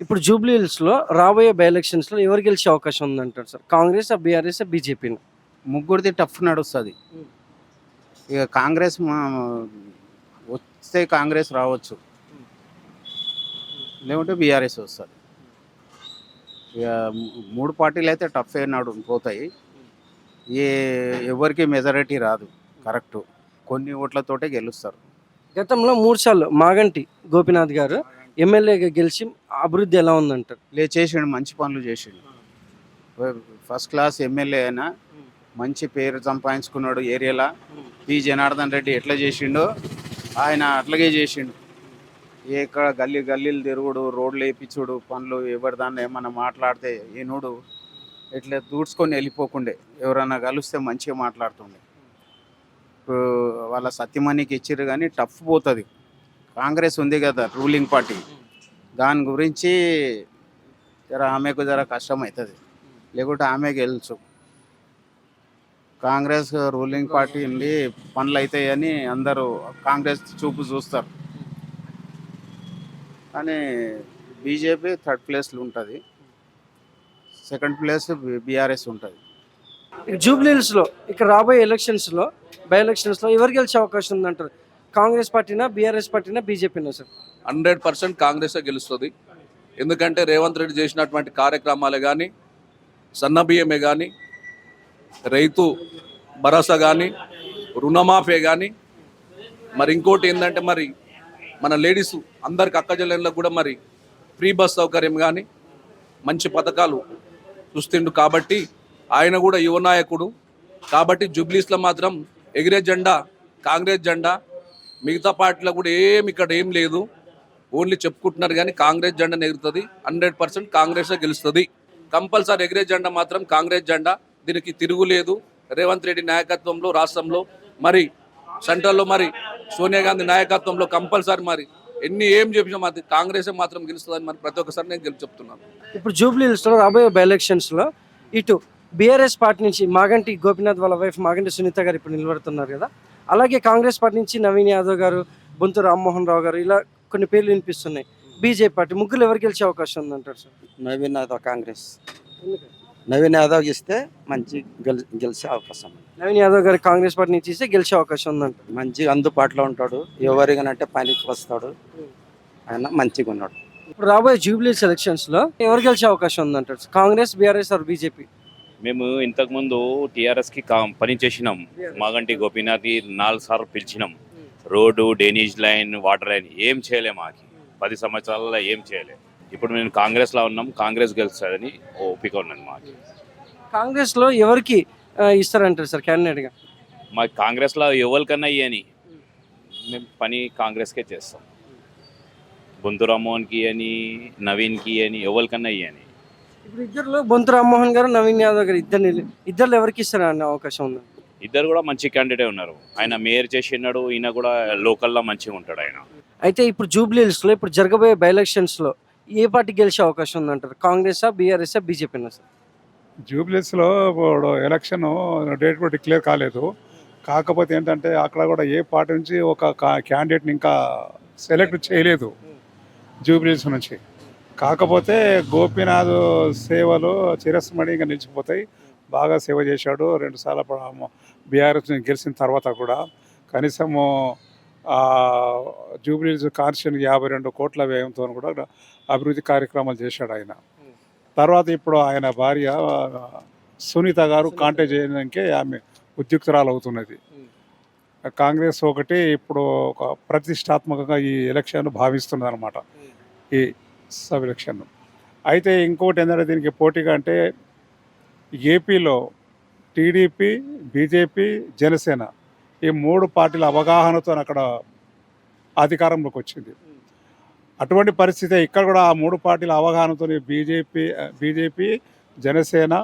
ఇప్పుడు జూబ్లీ హిల్స్లో రాబోయే బై ఎలక్షన్స్లో ఎవరు గెలిచే అవకాశం ఉందంటారు సార్? కాంగ్రెస్ బీఆర్ఎస్ బీజేపీని. ముగ్గురిది టఫ్ నడుస్తుంది. ఇక కాంగ్రెస్ వస్తే కాంగ్రెస్ రావచ్చు. లేకుంటే బీఆర్ఎస్ వస్తుంది. ఇక మూడు పార్టీలు అయితే టఫ్ నడు పోతాయి. ఏ ఎవరికి మెజారిటీ రాదు. కరెక్ట్. కొన్ని ఓట్లతోటే గెలుస్తారు. గతంలో మూడు సార్లు మాగంటి గోపీనాథ్ గారు ఎమ్మెల్యేగా గెలిచి అభివృద్ధి ఎలా ఉందంటారు? లే చేసిండు మంచి పనులు చేసిండు. ఫస్ట్ క్లాస్ ఎమ్మెల్యే అయినా మంచి పేరు సంపాదించుకున్నాడు ఏరియాలో. పి. జనార్దన్ రెడ్డి ఎట్లా చేసిండో ఆయన అట్లాగే చేసిండు. ఎక్కడ గల్లీ గల్లీలు తిరుగుడు రోడ్లు వేయించుడు పనులు ఎవరి దాన్ని ఏమన్నా మాట్లాడితే ఈనుడు ఇట్లా దూడ్చుకొని వెళ్ళిపోకుండే. ఎవరన్నా కలిస్తే మంచిగా మాట్లాడుతుండే. ఇప్పుడు వాళ్ళ సత్యమణికి ఇచ్చిర్రు కానీ టఫ్ పోతుంది. కాంగ్రెస్ ఉంది కదా రూలింగ్ పార్టీ. దాని గురించి జర ఆమెకు జర కష్టం అవుతుంది లేకుంటే ఆమె గెలుచు కాంగ్రెస్ రూలింగ్ పార్టీ ఉండి పనులు అవుతాయని అందరూ కాంగ్రెస్ చూపు చూస్తారు. కానీ బీజేపీ థర్డ్ ప్లేస్లో ఉంటుంది. సెకండ్ ప్లేస్ బీఆర్ఎస్ ఉంటుంది. జూబ్లీ ఇక్కడ రాబోయే ఎలక్షన్స్లో బై ఎలక్షన్స్లో ఎవరు గెలిచే అవకాశం ఉందంటారు? కాంగ్రెస్ పార్టీనా బీఆర్ఎస్ పార్టీనా బీజేపీనా సార్? హండ్రెడ్ పర్సెంట్ కాంగ్రెసే గెలుస్తుంది. ఎందుకంటే రేవంత్ రెడ్డి చేసినటువంటి కార్యక్రమాలే కానీ సన్న బియ్యమే కానీ రైతు భరోసా కానీ రుణమాఫీ కానీ మరి ఇంకోటి ఏంటంటే మరి మన లేడీస్ అందరికి అక్కజల్లెళ్ళకు కూడా మరి ఫ్రీ బస్ సౌకర్యం కానీ మంచి పథకాలు చూస్తుండు కాబట్టి ఆయన కూడా యువ నాయకుడు. కాబట్టి జూబ్లీస్లో మాత్రం ఎగిరే జెండా కాంగ్రెస్ జెండా మిగతా పార్టీలో కూడా ఏమి ఇక్కడ ఏం లేదు. ఓన్లీ చెప్పుకుంటున్నారు కానీ కాంగ్రెస్ జెండా ఎగురుతుంది. హండ్రెడ్ పర్సెంట్ కాంగ్రెస్ గెలుస్తుంది. కంపల్సరీ ఎగిరే జెండా మాత్రం కాంగ్రెస్ జెండా. దీనికి తిరుగులేదు రేవంత్ రెడ్డి నాయకత్వంలో రాష్ట్రంలో మరి సెంట్రల్లో మరి సోనియా గాంధీ నాయకత్వంలో కంపల్సరీ మరి ఎన్ని ఏం చెప్పినా మాది కాంగ్రెస్ మాత్రం గెలుస్తుందని మరి ప్రతి ఒక్కసారి నేను గెలిచి చెప్తున్నాను. ఇప్పుడు జూబ్లీ హిల్స్లో రాబోయే బై ఎలక్షన్స్లో ఇటు బీఆర్ఎస్ పార్టీ నుంచి మాగంటి గోపీనాథ్ వాళ్ళ వైఫ్ మాగంటి సునీత గారు ఇప్పుడు నిలబడుతున్నారు కదా. అలాగే కాంగ్రెస్ పార్టీ నుంచి నవీన్ యాదవ్ గారు బొంతు రామ్మోహన్ రావు గారు ఇలా కొన్ని పేర్లు వినిపిస్తున్నాయి. బీజేపీ పార్టీ ముగ్గురు ఎవరు గెలిచే అవకాశం ఉందంటారు సార్? నవీన్ యాదవ్ కాంగ్రెస్. నవీన్ యాదవ్ ఇస్తే మంచి గెలి గెలిచే అవకాశం ఉంది. నవీన్ యాదవ్ గారు కాంగ్రెస్ పార్టీ నుంచి ఇస్తే గెలిచే అవకాశం ఉందంటారు మంచి అందుబాటులో ఉంటాడు. ఎవరిగానంటే పనికి వస్తాడు. ఆయన మంచిగా ఉన్నాడు. ఇప్పుడు రాబోయే జూబ్లీ ఎలక్షన్స్లో ఎవరు గెలిచే అవకాశం ఉందంటారు? Congress BRS or BJP? మేము ఇంతకుముందు టీఆర్ఎస్కి కా పని చేసినాం మాగంటి గోపీనాథ్కి నాలుగు సార్లు పిలిచినాం. Road drainage line water line ఏం చేయలే మాకి. పది సంవత్సరాలలో ఏం చేయలే. ఇప్పుడు మేము కాంగ్రెస్లో ఉన్నాం కాంగ్రెస్ గెలుస్తుందని ఓపిక ఉన్నది మాకు. కాంగ్రెస్లో ఎవరికి ఇస్తారంటారు సార్ క్యాండిడేట్గా? మాకు కాంగ్రెస్లో ఎవరికన్నా ఇయ్యని. మేము పని కాంగ్రెస్కే చేస్తాం. బొంతు రామ్మోహన్కి అని నవీన్కి అని ఎవరికన్నా ఇయ్యని. ఇప్పుడు ఇద్దరులో బొంతు రామ్మోహన్ గారు నవీన్ యాదవ్ గారు ఇద్దరు ఇద్దరు ఎవరికి ఇస్తారనే అవకాశం ఉంది? ఇద్దరు కూడా మంచి క్యాండిడేట్ ఉన్నారు. ఆయన మేయర్ చేసినాడు ఈయన కూడా లోకల్లో మంచిగా ఉంటాడు ఆయన. అయితే ఇప్పుడు జూబ్లీ హిల్స్లో ఇప్పుడు జరగబోయే బై ఎలక్షన్స్లో ఏ పార్టీ గెలిచే అవకాశం ఉందంటారు? కాంగ్రెసా బీఆర్ఎస్ఆ బీజేపీనా సార్? జూబ్లీస్లో ఇప్పుడు ఎలక్షన్ డేట్ కూడా డిక్లేర్ కాలేదు. కాకపోతే ఏంటంటే అక్కడ కూడా ఏ పార్టీ నుంచి ఒక క్యాండిడేట్ని ఇంకా సెలెక్ట్ చేయలేదు. జూబ్లీస్ నుంచి. కాకపోతే గోపీనాథ్ సేవలు చిరస్మరణీయంగా నిలిచిపోతాయి. బాగా సేవ చేశాడు. రెండుసార్లు బీఆర్ఎస్ గెలిచిన తర్వాత కూడా కనీసము జూబ్లీస్ కాన్స్టిట్యూన్ యాభై రెండు కోట్ల వ్యయంతో కూడా అభివృద్ధి కార్యక్రమాలు చేశాడు ఆయన. తర్వాత ఇప్పుడు ఆయన భార్య సునీత గారు కాంటాక్ట్ చేయడానికే ఆమె ఉద్యుక్తురాలు అవుతున్నది కాంగ్రెస్ ఒకటి ఇప్పుడు ఒక ప్రతిష్టాత్మకంగా ఈ ఎలక్షన్ భావిస్తున్నది అనమాట ఈ సబ్ ఎలక్షన్. అయితే ఇంకోటి ఏంటంటే దీనికి పోటీగా అంటే ఏపీలో టీడీపీ బీజేపీ జనసేన ఈ మూడు పార్టీల అవగాహనతో అక్కడ అధికారంలోకి వచ్చింది. అటువంటి పరిస్థితి ఇక్కడ కూడా ఆ మూడు పార్టీల అవగాహనతో బీజేపీ బీజేపీ జనసేన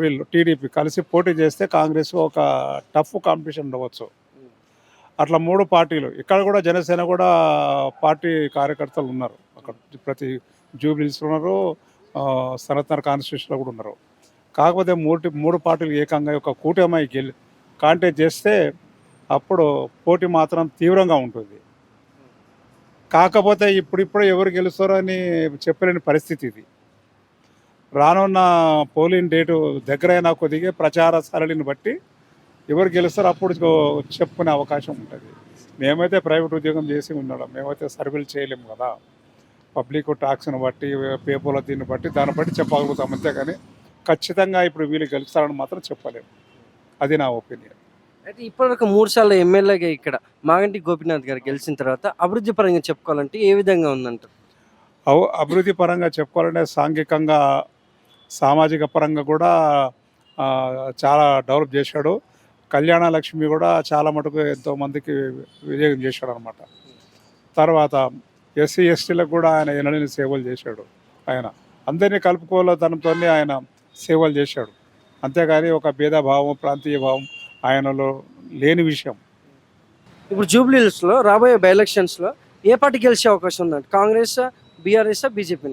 వీళ్ళు టీడీపీ కలిసి పోటీ చేస్తే కాంగ్రెస్ ఒక టఫ్ కాంపిటీషన్ ఉండవచ్చు. అట్లా మూడు పార్టీలు. ఇక్కడ కూడా జనసేన కూడా పార్టీ కార్యకర్తలు ఉన్నారు. అక్కడ ప్రతి జూబ్లీస్ ఉన్నారు ఆ, కాన్స్టిట్యూషన్లో కూడా ఉన్నారు. కాకపోతే మూడు మూడు పార్టీలు ఏకంగా ఒక కూటమి గెలి కాంటాక్ట్ చేస్తే అప్పుడు పోటీ మాత్రం తీవ్రంగా ఉంటుంది. కాకపోతే ఇప్పుడిప్పుడు ఎవరు గెలుస్తారో అని చెప్పలేని పరిస్థితి ఇది. రానున్న పోలింగ్ డేటు దగ్గరైన కొద్దిగా ప్రచార సరళిని బట్టి ఎవరు గెలుస్తారో అప్పుడు చెప్పుకునే అవకాశం ఉంటుంది. మేమైతే ప్రైవేట్ ఉద్యోగం చేసి ఉన్నాం. మేమైతే సర్వేలు చేయలేము కదా. పబ్లిక్ ట్యాక్స్ని బట్టి పేపర్ల దీన్ని బట్టి దాన్ని బట్టి చెప్పగలుగుతాం. అంతేగాని ఖచ్చితంగా ఇప్పుడు వీళ్ళు గెలుస్తారని మాత్రం చెప్పలేము. అది నా ఒపీనియన్. అయితే ఇప్పటివరకు మూడు సార్లు ఎమ్మెల్యేగా ఇక్కడ మాగంటి గోపీనాథ్ గారు గెలిచిన తర్వాత అభివృద్ధి పరంగా చెప్పుకోవాలంటే ఏ విధంగా ఉందంటారు? అభివృద్ధి పరంగా చెప్పుకోవాలంటే సాంఘికంగా సామాజిక పరంగా కూడా చాలా డెవలప్ చేశాడు. కళ్యాణ లక్ష్మి కూడా చాలా మటుకు ఎంతో మందికి విజయం చేశాడు అనమాట తర్వాత ఎస్సీ ఎస్టీలకు కూడా ఆయన ఎనలేని సేవలు చేశాడు. ఆయన అందరినీ కలుపుకోలేతనంతో ఆయన సేవలు చేశాడు. అంతేగాని ఒక భేదభావం ప్రాంతీయ భావం ఆయనలో లేని విషయం. ఇప్పుడు జూబ్లీ హిల్స్లో రాబోయే బై ఎలక్షన్స్లో ఏ పార్టీ గెలిచే అవకాశం ఉందంట Congress BRS BJP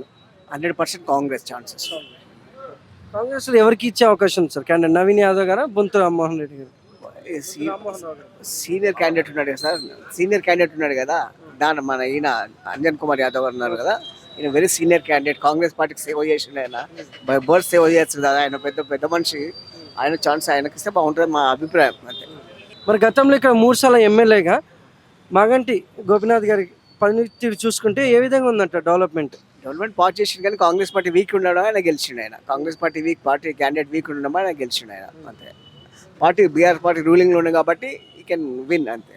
hundred percent Congress chances. కాంగ్రెస్లో ఎవరికి ఇచ్చే అవకాశం ఉంది సార్? క్యాండిడేట్ నవీన్ యాదవ్ గారా బొంతు రామ్మోహన్ రెడ్డి గారు. సీనియర్ క్యాండిడేట్ ఉన్నాడు కదా సార్. సీనియర్ క్యాండిడేట్ ఉన్నాడు కదా. దాని మన ఈయన అంజన్ కుమార్ యాదవ్ ఉన్నారు కదా. ఈయన వెరీ సీనియర్ క్యాండిడేట్ కాంగ్రెస్ పార్టీకి సేవ చేసిండు ఆయన. బై బర్త్ సేవ చేయొచ్చు కదా. ఆయన పెద్ద పెద్ద మనిషి. ఆయన ఛాన్స్ ఆయనకి ఇస్తే బాగుంటుంది మా అభిప్రాయం. అంతే. మరి గతంలో ఇక్కడ మూడు సార్లు ఎమ్మెల్యేగా మాగంటి గోపీనాథ్ గారి పనితీరు చూసుకుంటే ఏ విధంగా ఉందంట డెవలప్మెంట్? డెవలప్మెంట్ పార్టీ చేసిండు కానీ కాంగ్రెస్ పార్టీ వీక్ ఉండడం ఆయన గెలిచిండు ఆయన. Congress party weak party candidate weak ఉండడం ఆయన గెలిచిండు ఆయన. అంతే. పార్టీ బీఆర్ పార్టీ రూలింగ్లో ఉంది కాబట్టి ఈ కెన్ విన్ అంతే.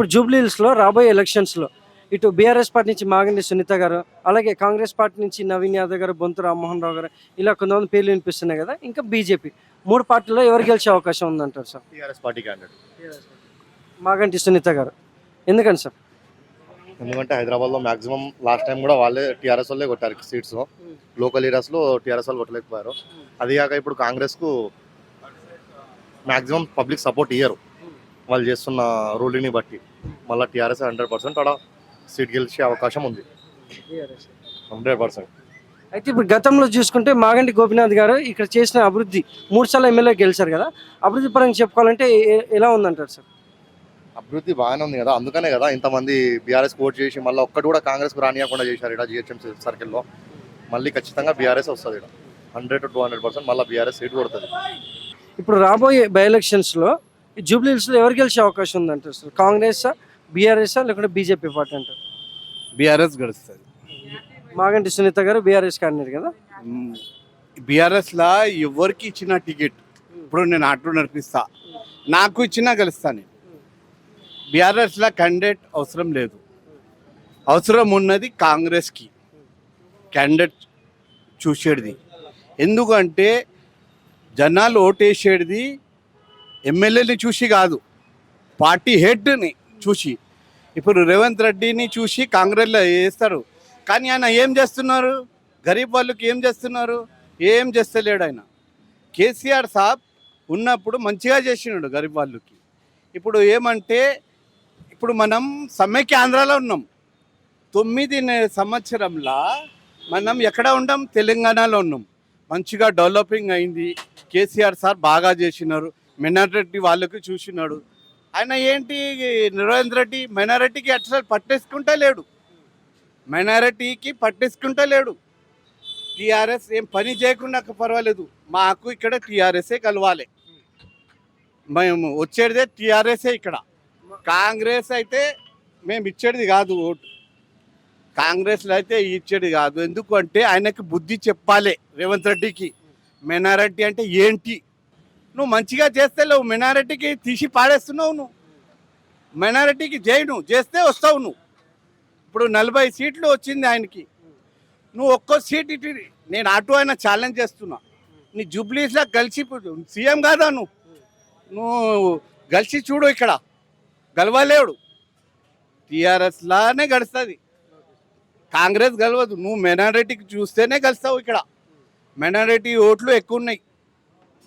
ఇప్పుడు జూబ్లీ హిల్స్లో రాబోయే ఎలక్షన్స్లో ఇటు బీఆర్ఎస్ పార్టీ నుంచి మాగంటి సునీత గారు అలాగే కాంగ్రెస్ పార్టీ నుంచి నవీన్ యాదవ్ గారు బొంతు రామ్మోహన్ రావు గారు ఇలా కొంతమంది పేర్లు వినిపిస్తున్నాయి కదా ఇంకా బీజేపీ. మూడు పార్టీలో ఎవరు గెలిచే అవకాశం ఉందంటారు sir? TRS party candidate. Maganti Sunitha గారు. ఎందుకని సార్? ఎందుకంటే హైదరాబాద్లో మాక్సిమం లాస్ట్ టైం కూడా వాళ్ళే టీఆర్ఎస్ వాళ్ళే కొట్టారు సీట్స్. లోకల్ ఏరియాస్లో టీఆర్ఎస్ వాళ్ళు కొట్టలేకపోయారు. అది కాక ఇప్పుడు కాంగ్రెస్కు మాక్సిమం పబ్లిక్ సపోర్ట్ ఇయ్యరు. వాళ్ళు చేస్తున్న రూలింగ్ని బట్టి మళ్ళీ టీఆర్ఎస్ హండ్రెడ్ పర్సెంట్ అక్కడ సీట్ గెలిచే అవకాశం ఉంది. Hundred percent. అయితే ఇప్పుడు గతంలో చూసుకుంటే మాగంటి గోపీనాథ్ గారు ఇక్కడ చేసిన అభివృద్ధి మూడు సార్లు ఎమ్మెల్యే గెలిచారు కదా అభివృద్ధి పరంగా చెప్పుకోవాలంటే ఎలా ఉందంటారు సార్? అభివృద్ధి బాగానే ఉంది కదా అందుకనే కదా ఇంతమంది బీఆర్ఎస్ ఓట్ చేసి మళ్ళీ ఒక్కటి కూడా కాంగ్రెస్కు రానియకుండా చేశారు ఇక్కడ జిహెచ్ఎంసీ సర్కిల్లో. మళ్ళీ ఖచ్చితంగా బీఆర్ఎస్ వస్తుంది ఇక్కడ. Hundred to two hundred percent మళ్ళీ బీఆర్ఎస్ సీట్ కొడుతుంది. ఇప్పుడు రాబోయే బై ఎలక్షన్స్లో ఈ జూబ్లీ హిల్స్లో ఎవరు గెలిచే అవకాశం ఉందంటారు సార్? కాంగ్రెస్ బీఆర్ఎస్ లేకుంటే బీజేపీ పార్టీ అంటారు? బీఆర్ఎస్ గడుస్తుంది మాగంటి సునీత గారు బీఆర్ఎస్ క్యాండిడేట్ కదా? బీఆర్ఎస్లా ఎవరికి ఇచ్చిన టికెట్? ఇప్పుడు నేను ఆటో నడిపిస్తా. నాకు ఇచ్చినా గెలుస్తా నేను. బీఆర్ఎస్లా క్యాండిడేట్ అవసరం లేదు. అవసరం ఉన్నది కాంగ్రెస్కి. క్యాండిడేట్ చూసేది ఎందుకంటే జనాలు ఓటేసేది ఎమ్మెల్యేని చూసి కాదు పార్టీ హెడ్ని చూసి. ఇప్పుడు రేవంత్ రెడ్డిని చూసి కాంగ్రెస్లో వేస్తారు. కానీ ఆయన ఏం చేస్తున్నారు? గరీబ్ వాళ్ళకి ఏం చేస్తున్నారు? ఏం చేస్తలేడు ఆయన. కేసీఆర్ సాబ్ ఉన్నప్పుడు మంచిగా చేసినాడు గరీబ్ వాళ్ళకి. ఇప్పుడు ఏమంటే ఇప్పుడు మనం సమ్మెకి ఆంధ్రాలో ఉన్నాం. తొమ్మిది సంవత్సరంలో మనం ఎక్కడ ఉన్నాం తెలంగాణలో ఉన్నాం. మంచిగా డెవలపింగ్ అయింది. కేసీఆర్ సార్ బాగా చేసినారు. మినారెడ్డి వాళ్ళకి చూసినాడు. ఆయన ఏంటి? నిరేంద్ర రెడ్డి మైనారిటీకి అసలు పట్టేసుకుంటా లేడు. మైనారిటీకి పట్టేసుకుంటా లేడు. టీఆర్ఎస్ ఏం పని చేయకుండా పర్వాలేదు. మాకు ఇక్కడ టీఆర్ఎస్ఏ కలవాలి. మేము వచ్చేదే టీఆర్ఎస్ఏ ఇక్కడ. కాంగ్రెస్ అయితే మేము ఇచ్చేది కాదు ఓటు. కాంగ్రెస్లో అయితే ఇచ్చేది కాదు. ఎందుకంటే ఆయనకి బుద్ధి చెప్పాలి రేవంత్ రెడ్డికి. మైనారిటీ అంటే ఏంటి? నువ్వు మంచిగా చేస్తే లేవు మైనారిటీకి తీసి పాడేస్తున్నావు నువ్వు. మైనారిటీకి చేయను చేస్తే వస్తావు నువ్వు. ఇప్పుడు నలభై సీట్లు వచ్చింది ఆయనకి. నువ్వు ఒక్కో సీట్ ఇటు నేను అటు ఆయన ఛాలెంజ్ చేస్తున్నా. నీ జూబ్లీస్లో కలిసి సీఎం కాదా నువ్వు? నువ్వు కలిసి చూడు ఇక్కడ. గలవలేవుడు టీఆర్ఎస్లానే గడుస్తుంది. కాంగ్రెస్ గెలవదు. నువ్వు మైనారిటీకి చూస్తేనే గెలుస్తావు ఇక్కడ. మైనారిటీ ఓట్లు ఎక్కువ ఉన్నాయి.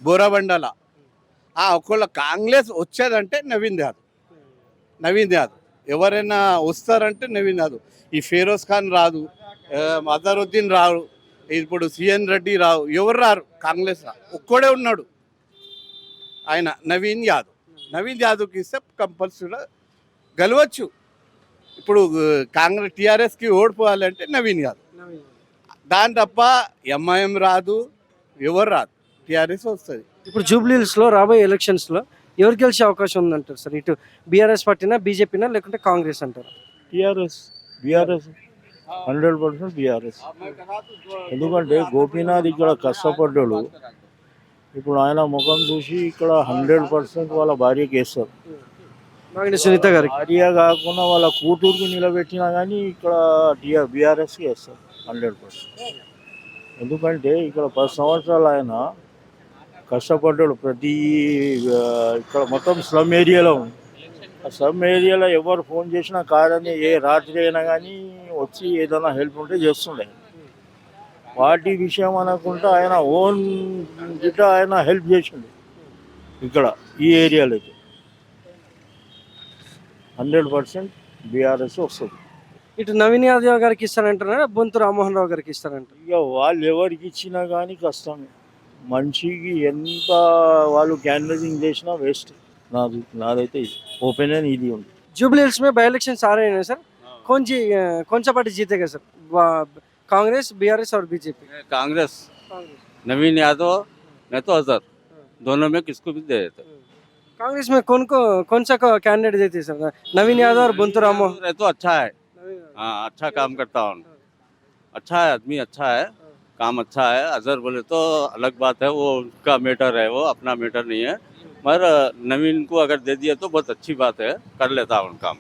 బోరాబండల. ఆ ఒకవేళ కాంగ్రెస్ వచ్చేదంటే నవీన్ యాదవ్. నవీన్ యాదవ్. ఎవరైనా వస్తారంటే నవీన్ యాదవ్. ఈ ఫిరోజ్ ఖాన్ రాదు అజరుద్దీన్ రారు ఇప్పుడు సిఎన్ రెడ్డి రావు ఎవరు రారు? కాంగ్రెస్ రా ఒక్కడే ఉన్నాడు. ఆయన నవీన్ యాదవ్. నవీన్ యాదవ్కి ఇస్తే కంపల్సరీగా గెలవచ్చు. ఇప్పుడు కాంగ్రెస్ టీఆర్ఎస్కి ఓడిపోవాలంటే నవీన్ కాదు దాని తప్ప ఎంఐఎం రాదు ఎవరు రాదు. టీఆర్ఎస్ వస్తుంది. ఇప్పుడు జూబ్లీహిల్స్లో రాబోయే ఎలక్షన్స్లో ఎవరు గెలిచే అవకాశం ఉందంటారు సార్? ఇటు బీఆర్ఎస్ పార్టీనా బీజేపీనా లేకుంటే కాంగ్రెస్ అంటారు? TRS BRS. Hundred percent BRS. ఎందుకంటే గోపీనాథ్ ఇక్కడ కష్టపడ్డాడు. ఇప్పుడు ఆయన ముఖం చూసి ఇక్కడ హండ్రెడ్ పర్సెంట్ వాళ్ళ భార్యకి వేస్తారు సునీత గారికి. భార్య కాకుండా వాళ్ళ కూతురుకి నిలబెట్టినా కానీ ఇక్కడ టీఆర్ బీఆర్ఎస్కి వేస్తారు హండ్రెడ్ పర్సెంట్. ఎందుకంటే ఇక్కడ పది సంవత్సరాలు ఆయన కష్టపడ్డాడు ప్రతి ఇక్కడ మొత్తం స్లమ్ ఏరియాలో ఉంది. ఆ స్లమ్ ఏరియాలో ఎవరు ఫోన్ చేసినా కాదని ఏ రాత్రి అయినా కానీ వచ్చి ఏదైనా హెల్ప్ ఉంటే చేస్తుండే. పార్టీ విషయం అనకుండా ఆయన ఓన్ గిట్ట ఆయన హెల్ప్ చేసిండు ఇక్కడ ఈ ఏరియాలో అయితే. హండ్రెడ్ పర్సెంట్ బీఆర్ఎస్ వస్తుంది. ఇటు నవీన్ యాదవ్ గారికి ఇస్తారంటారా బొంతు రామ్మోహన్ రావు గారికి ఇస్తారంటారు ఇక వాళ్ళు ఎవరికి ఇచ్చినా కానీ కష్టం మనిషికి ఎంత వాళ్ళు క్యాన్వసింగ్ చేసినా వేస్ట్ నాది నాదైతే ఇది ఒపీనియన్ ఇది ఉంది जुबली में बाई इलेक्शन आ रहे हैं सर कौन जी कौन सा पार्टी जीतेगा सर वा- कांग्रेस बीआरएस और बीजेपी कांग्रेस नवीन यादव नहीं तो अजहर दोनों में किसको भी दे देते कांग्रेस में कौन को कौन सा कैंडिडेट देते हैं सर नवीन यादव और बुंतु रामो रहे तो अच्छा है हाँ अच्छा काम करता हूँ अच्छा है आदमी अच्छा है काम अच्छा है अजहर बोले तो अलग बात है वो उनका मैटर है वो अपना मैटर नहीं है। मगर नवीन को अगर दे दिया तो बहुत अच्छी बात है कर लेता हूँ काम।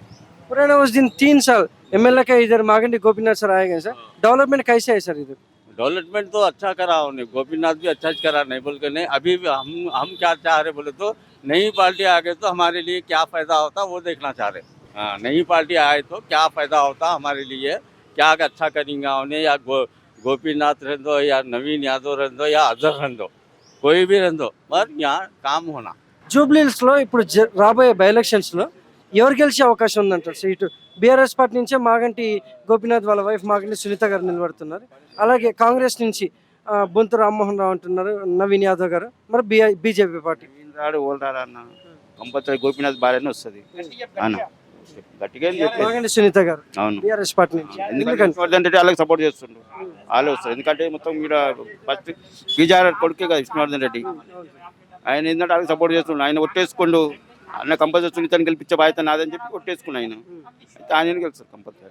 पुराना उस दिन तीन साल एमएलए का इधर मागंडी गोपीनाथ सर आए गए सर। डेवलपमेंट कैसे है सर इधर? डेवलपमेंट तो अच्छा करा उन्हें गोपीनाथ भी अच्छा करा नहीं बोल के नहीं। अभी भी हम हम क्या चाह रहे बोले तो नई पार्टी आ गई तो हमारे लिए क्या फ़ायदा होता वो देखना चाह रहे। हाँ नई पार्टी आए तो क्या फ़ायदा होता हमारे लिए? क्या अच्छा करेंगे उन्हें या गोपीनाथ रहने दो या नवीन यादव रहने दो या अजहर रहने दो कोई भी रहने दो पर यहाँ काम होना జూబ్లీహిల్స్ లో ఇప్పుడు జ- రాబోయే బై ఎలక్షన్స్ లో ఎవరు గెలిచే అవకాశం ఉందంటారు సో ఇటు బీఆర్ఎస్ పార్టీ నుంచే మాగంటి గోపీనాథ్ వాళ్ళ వైఫ్ మాగంటి సునీత గారు నిలబడుతున్నారు అలాగే కాంగ్రెస్ నుంచి ఆ, బొంతు రామ్మోహన్ రావు అంటున్నారు నవీన్ యాదవ్ గారు మరి బీజేపీ పార్టీ రాడు ఓల్రాడు అన్న కంపల్సరీ గోపీనాథ్ భార్యనే వస్తుంది అన్న గట్టిగా ఏం చెప్పలేదు. మాగంటి సునీత గారు అవును. బీఆర్ఎస్ పార్టీ నుంచి. ఎందుకంటే ఎందుకంటే విష్ణువర్ధన్ రెడ్డి వాళ్ళకి సపోర్ట్ చేస్తుండ్రు. వాళ్ళే వస్తారు. ఎందుకంటే మొత్తం ఇక్కడ ఫస్ట్ బీజార్ కొడుకే కదా విష్ణువర్ధన్ రెడ్డి. ఆయన ఏంటంటే వాళ్ళకి సపోర్ట్ చేస్తుండు ఆయన ఒట్టేసుకుండు. అన్న కంపల్సరీ సునీతని గెలిపించే బాధ్యత నాదని చెప్పి కొట్టేసుకుని ఆయన. అయితే ఆయన గెలుస్తారు కంపల్సరీ.